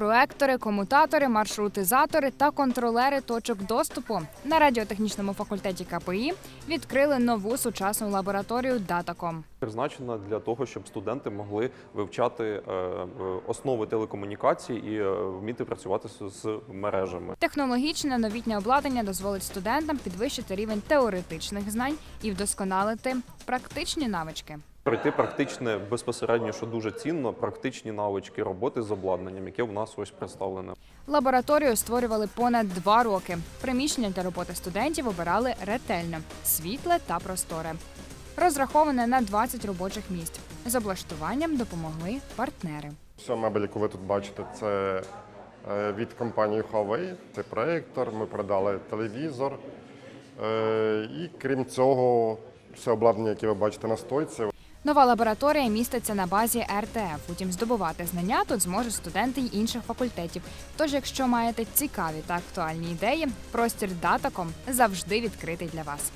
проектори, комутатори, маршрутизатори та контролери точок доступу. На радіотехнічному факультеті КПІ відкрили нову сучасну лабораторію Датаком. Призначена для того, щоб студенти могли вивчати е, основи телекомунікацій і е, вміти працювати з мережами. Технологічне новітнє обладнання дозволить студентам підвищити рівень теоретичних знань і вдосконалити практичні навички. Пройти практичне безпосередньо, що дуже цінно, практичні навички роботи з обладнанням, яке у нас ось представлене. Лабораторію створювали понад два роки. Приміщення для роботи студентів обирали ретельно, світле та просторе. Розраховане на 20 робочих місць. З облаштуванням допомогли партнери. Вся мебель, яку ви тут бачите, це е, від компанії Huawei. Це проєктор, ми продали телевізор. Е, І крім цього, все обладнання, яке ви бачите на стойці, Нова лабораторія міститься на базі РТФ. Утім, здобувати знання тут зможуть студенти й інших факультетів. Тож, якщо маєте цікаві та актуальні ідеї, простір датаком завжди відкритий для вас.